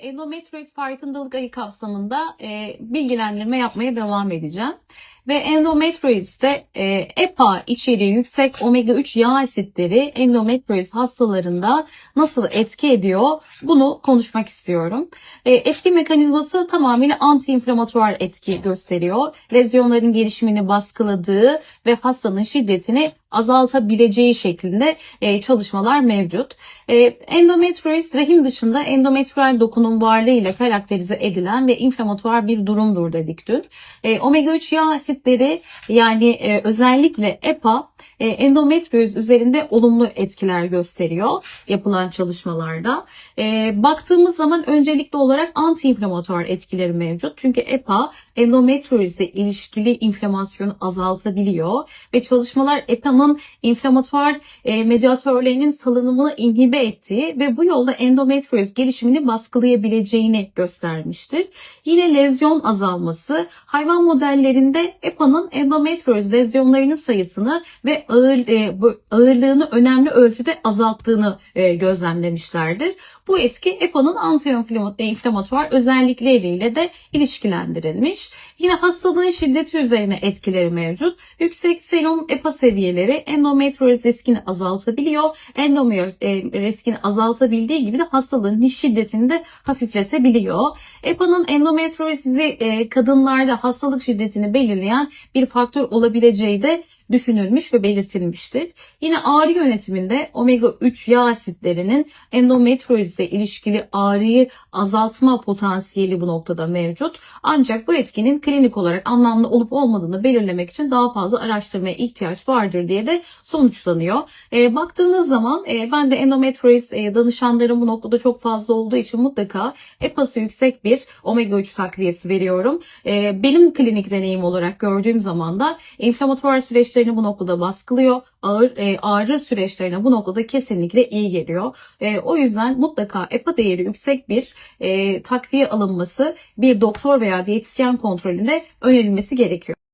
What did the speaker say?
Endometrioz farkındalık ayı kapsamında e, bilgilendirme yapmaya devam edeceğim. Ve endometriozde e, EPA içeriği yüksek omega 3 yağ asitleri endometrioz hastalarında nasıl etki ediyor bunu konuşmak istiyorum. E, etki mekanizması tamamıyla antiinflamatuar etki gösteriyor. Lezyonların gelişimini baskıladığı ve hastanın şiddetini azaltabileceği şeklinde e, çalışmalar mevcut. E, endometrioz rahim dışında endometriyal dokunun varlığıyla karakterize edilen ve inflamatuar bir durumdur dedik dün. E, omega 3 yağ asitleri yani e, özellikle EPA e, endometrioz üzerinde olumlu etkiler gösteriyor yapılan çalışmalarda. E, baktığımız zaman öncelikli olarak antiinflamatuar etkileri mevcut. Çünkü EPA endometriozle ilişkili inflamasyonu azaltabiliyor ve çalışmalar EPA'nın inflamatuar e, medyatörlerinin salınımını inhibe ettiği ve bu yolda endometrioz gelişimini baskılayabileceğini göstermiştir. Yine lezyon azalması hayvan modellerinde EPA'nın endometrioz lezyonlarının sayısını ve ağır, e, ağırlığını önemli ölçüde azalttığını e, gözlemlemişlerdir. Bu etki EPA'nın anti-inflamatuar özellikleriyle de ilişkilendirilmiş. Yine hastalığın şiddeti üzerine etkileri mevcut. Yüksek serum EPA seviyeleri endometrioz riskini azaltabiliyor. Endometrioz e, riskini azaltabildiği gibi de hastalığın şiddetini de hafifletebiliyor. EPA'nın endometriozi e, kadınlarda hastalık şiddetini belirleyen bir faktör olabileceği de düşünülmüş ve belirtilmiştir. Yine ağrı yönetiminde omega 3 yağ asitlerinin endometriozle ilişkili ağrıyı azaltma potansiyeli bu noktada mevcut. Ancak bu etkinin klinik olarak anlamlı olup olmadığını belirlemek için daha fazla araştırmaya ihtiyaç vardır diye de sonuçlanıyor. E, baktığınız zaman e, ben de endometrioz e, danışanlarım bu noktada çok fazla olduğu için mutlaka EPA'sı yüksek bir omega 3 takviyesi veriyorum. E, benim klinik deneyim olarak gördüğüm zaman da inflamatuar süreçlerini bu noktada baskılıyor. Ağır e, ağrı süreçlerine bu noktada kesinlikle iyi geliyor. E, o yüzden mutlaka EPA değeri yüksek bir e, takviye alınması bir doktor veya diyetisyen kontrolünde önerilmesi gerekiyor.